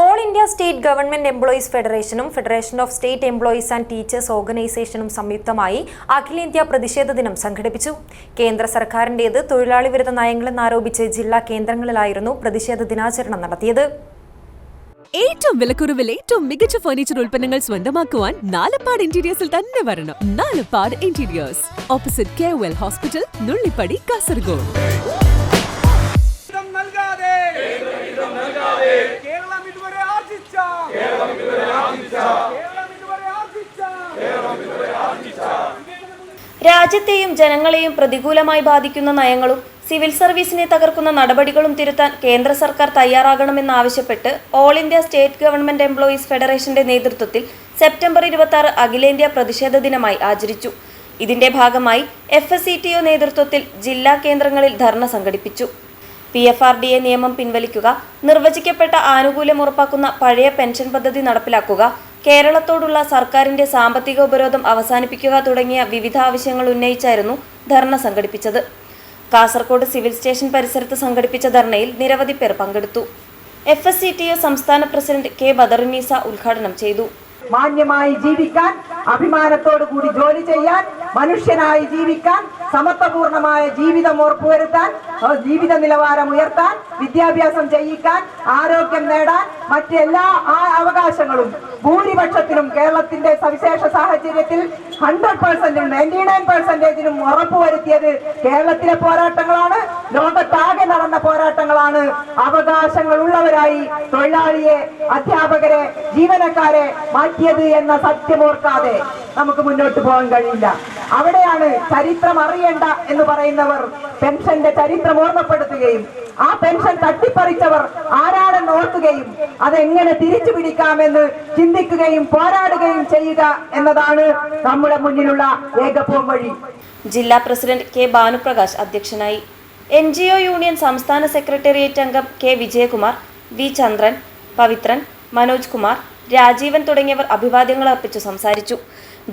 All India state government employees ഫെഡറേഷനും federation of state employees and teachers ഓർഗനൈസേഷനും സംയുക്തമായി അഖിലേന്ത്യാ പ്രതിഷേധ ദിനം സംഘടിപ്പിച്ചു. കേന്ദ്ര സർക്കാരിന്റേത് തൊഴിലാളി വിരുദ്ധ നയങ്ങളെന്നാരോപിച്ച് ജില്ലാ കേന്ദ്രങ്ങളിലായിരുന്നു പ്രതിഷേധ ദിനാചരണം നടത്തിയത്. ഏറ്റവും വിലക്കുറവിൽ ഏറ്റവും മികച്ച ഫർണിച്ചർ ഉൽപ്പന്നങ്ങൾ സ്വന്തമാക്കുവാൻ നാലപ്പാട് ഇന്റീരിയേഴ്സിൽ തന്നെ വരണം. Nalappad interiors opposite K hospital Nullippady Kasaragod രാജ്യത്തെയും ജനങ്ങളെയും പ്രതികൂലമായി ബാധിക്കുന്ന നയങ്ങളും സിവിൽ സർവീസിനെ തകർക്കുന്ന നടപടികളും തിരുത്താൻ കേന്ദ്ര സർക്കാർ തയ്യാറാകണമെന്നാവശ്യപ്പെട്ട് all India state government employees ഫെഡറേഷന്റെ നേതൃത്വത്തിൽ സെപ്റ്റംബർ ഇരുപത്തി അഖിലേന്ത്യാ പ്രതിഷേധ ദിനമായി ആചരിച്ചു. ഇതിന്റെ ഭാഗമായി F S C T O നേതൃത്വത്തിൽ ജില്ലാ കേന്ദ്രങ്ങളിൽ ധർണ സംഘടിപ്പിച്ചു. P F R D A നിയമം പിൻവലിക്കുക നിർവചിക്കപ്പെട്ട ആനുകൂല്യം ഉറപ്പാക്കുന്ന പഴയ പെൻഷൻ പദ്ധതി നടപ്പിലാക്കുക കേരളത്തോടുള്ള സർക്കാരിന്റെ സാമ്പത്തിക ഉപരോധം അവസാനിപ്പിക്കുക തുടങ്ങിയ വിവിധ ആവശ്യങ്ങൾ ഉന്നയിച്ചായിരുന്നു ധർണ സംഘടിപ്പിച്ചത്. കാസർകോട് സിവിൽ സ്റ്റേഷൻ പരിസരത്ത് സംഘടിപ്പിച്ച ധർണയിൽ നിരവധി പേർ പങ്കെടുത്തു. എഫ് എസ് സംസ്ഥാന പ്രസിഡന്റ് കെ ബദറുന്നീസ ഉദ്ഘാടനം ചെയ്തു. മാന്യമായി ജീവിക്കാൻ അഭിമാനത്തോടു കൂടി ജോലി ചെയ്യാൻ മനുഷ്യനായി ജീവിക്കാൻ സമത്വപൂർണമായ ജീവിതം ഉറപ്പുവരുത്താൻ ജീവിത നിലവാരം ഉയർത്താൻ വിദ്യാഭ്യാസം ചെയ്യിക്കാൻ ആരോഗ്യം നേടാൻ മറ്റെല്ലാ അവകാശങ്ങളും ഭൂരിപക്ഷത്തിനും കേരളത്തിന്റെ സവിശേഷ സാഹചര്യത്തിൽ ഹൺഡ്രഡ് പെർസെന്റ് നയന്റി നയൻ പെർസെന്റേജിനും ഉറപ്പുവരുത്തിയത് കേരളത്തിലെ പോരാട്ടങ്ങളാണ്. നടന്ന പോരാട്ടങ്ങളാണ് അവകാശങ്ങൾ ഉള്ളവരായി തൊഴിലാളിയെ അധ്യാപകരെ ജീവനക്കാരെ മാറ്റിയത് എന്ന സത്യമോർക്കാതെ നമുക്ക് മുന്നോട്ട് പോകാൻ കഴിയില്ല. അവിടെയാണ് ചരിത്രം അറിയേണ്ട എന്ന് പറയുന്നവർ പെൻഷന്റെ ചരിത്രം ഓർമ്മപ്പെടുത്തുകയും ആ പെൻഷൻ തട്ടിപ്പറിച്ചവർ ആരാണെന്ന് ഓർക്കുകയും അതെങ്ങനെ തിരിച്ചു പിടിക്കാമെന്ന് ചിന്തിക്കുകയും പോരാടുകയും ചെയ്യുക എന്നതാണ് നമ്മുടെ മുന്നിലുള്ള ഏകപോം വഴി. ജില്ലാ പ്രസിഡന്റ് കെ ഭാനുപ്രകാശ് അധ്യക്ഷനായി എൻ ജി ഒ യൂണിയൻ സംസ്ഥാന സെക്രട്ടേറിയറ്റ് അംഗം കെ വിജയകുമാർ വി ചന്ദ്രൻ പവിത്രൻ മനോജ് കുമാർ രാജീവൻ തുടങ്ങിയവർ അഭിവാദ്യങ്ങൾ അർപ്പിച്ചു സംസാരിച്ചു.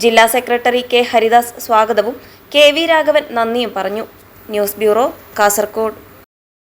ജില്ലാ സെക്രട്ടറി കെ ഹരിദാസ് സ്വാഗതവും കെ വി രാഘവൻ നന്ദിയും പറഞ്ഞു. News bureau Kasaragod